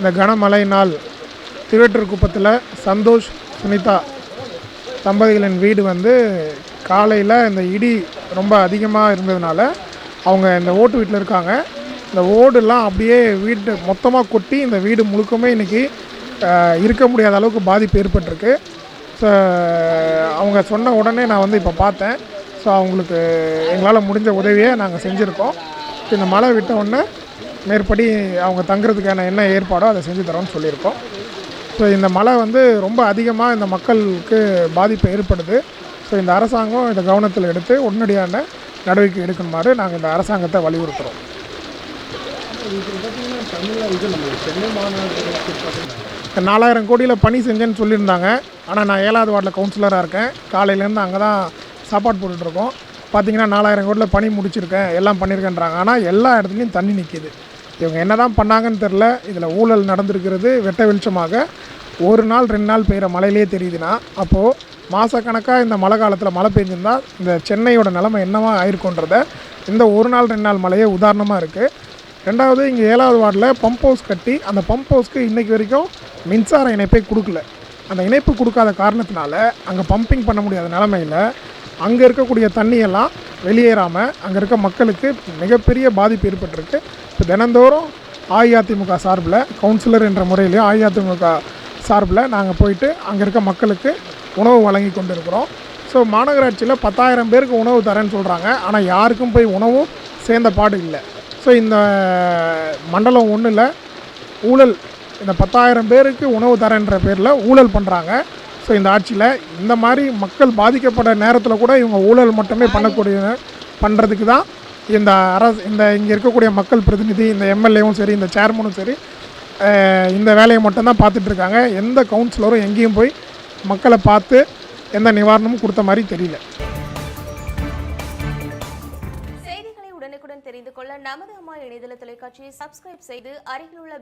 இந்த கனமழையினால் திருவேற்றூர் சந்தோஷ் சுனிதா தம்பதிகளின் வீடு வந்து காலையில் இந்த இடி ரொம்ப அதிகமாக இருந்ததுனால அவங்க இந்த ஓட்டு வீட்டில் இருக்காங்க. இந்த ஓடுலாம் அப்படியே வீட்டு மொத்தமாக கொட்டி இந்த வீடு முழுக்கமே இன்றைக்கி இருக்க முடியாத அளவுக்கு பாதிப்பு ஏற்பட்டிருக்கு. ஸோ அவங்க சொன்ன உடனே நான் வந்து இப்போ பார்த்தேன். ஸோ அவங்களுக்கு எங்களால் முடிஞ்ச உதவியை நாங்கள் செஞ்சுருக்கோம். இந்த மழை விட்ட உடனே மேற்படி அவங்க தங்குறதுக்கான என்ன ஏற்பாடோ அதை செஞ்சு தரோம்னு சொல்லியிருக்கோம். ஸோ இந்த மழை வந்து ரொம்ப அதிகமாக இந்த மக்களுக்கு பாதிப்பு ஏற்படுது. ஸோ இந்த அரசாங்கம் இதை கவனத்தில் எடுத்து உடனடியான நடவடிக்கை எடுக்குமாறு நாங்கள் இந்த அரசாங்கத்தை வலியுறுத்துகிறோம் நாலாயிரம் கோடியில் பணி செஞ்சேன்னு சொல்லியிருந்தாங்க. ஆனால் நான் ஏழாவது வார்டில் கவுன்சிலராக இருக்கேன். காலையிலேருந்து அங்கே தான் சாப்பாடு போட்டுட்ருக்கோம் பார்த்தீங்கன்னா நாலாயிரம் கோடியில் பணி முடிச்சிருக்கேன் எல்லாம் பண்ணியிருக்கேன்றாங்க. ஆனால் எல்லா இடத்துலையும் தண்ணி நிற்கிது இவங்க என்ன தான் பண்ணாங்கன்னு தெரில இதில் ஊழல் நடந்திருக்கிறது வெட்ட வெளிச்சமாக. ஒரு நாள் ரெண்டு நாள் பெய்கிற மழையிலே தெரியுதுன்னா அப்போது மாதக்கணக்காக இந்த மழை காலத்தில் மழை பெஞ்சிருந்தால் இந்த சென்னையோட நிலமை என்னவா ஆயிருக்குன்றத இந்த ஒரு நாள் ரெண்டு நாள் மழையே உதாரணமாக இருக்குது ரெண்டாவது இங்கே ஏழாவது வார்டில் பம்ப் ஹவுஸ் கட்டி அந்த பம்ப் ஹவுஸ்க்கு இன்றைக்கி வரைக்கும் மின்சார இணைப்பை கொடுக்கல. அந்த இணைப்பு கொடுக்காத காரணத்தினால அங்கே பம்பிங் பண்ண முடியாத நிலமையில் அங்கே இருக்கக்கூடிய தண்ணியெல்லாம் வெளியேறாமல் அங்கே இருக்க மக்களுக்கு மிகப்பெரிய பாதிப்பு ஏற்பட்டிருக்கு. இப்போ தினந்தோறும் அஇஅதிமுக சார்பில் கவுன்சிலர் என்ற முறையிலேயே அஇஅதிமுக சார்பில் நாங்கள் போயிட்டு அங்கே இருக்க மக்களுக்கு உணவு வழங்கி கொண்டு இருக்கிறோம் ஸோ மாநகராட்சியில் பத்தாயிரம் பேருக்கு உணவு தரேன்னு சொல்கிறாங்க ஆனால் யாருக்கும் போய் உணவும் சேர்ந்த பாடு இல்லை. ஸோ இந்த மண்டலம் ஒன்றில் ஊழல் இந்த பத்தாயிரம் பேருக்கு உணவு தரேன்ற பேரில் ஊழல் பண்ணுறாங்க ஸோ இந்த ஆட்சியில் இந்த மாதிரி மக்கள் பாதிக்கப்பட்ட நேரத்தில் கூட இவங்க ஊழல் மட்டுமே பண்ணக்கூடிய பண்ணுறதுக்கு தான் இந்த அரசு இந்த இங்கே இருக்கக்கூடிய மக்கள் பிரதிநிதி இந்த எம்எல்ஏவும் சரி இந்த சேர்மனும் சரி இந்த வேலையை மட்டும்தான் பார்த்துட்ருக்காங்க எந்த கவுன்சிலரும் எங்கேயும் போய் மக்களை பார்த்து எந்த நிவாரணமும் கொடுத்த மாதிரி தெரியல. செய்திகளை உடனுக்குடன் தெரிந்து கொள்ள நமது அம்மா இணையதள தொலைக்காட்சியை சப்ஸ்கிரைப் செய்து அருகில் உள்ள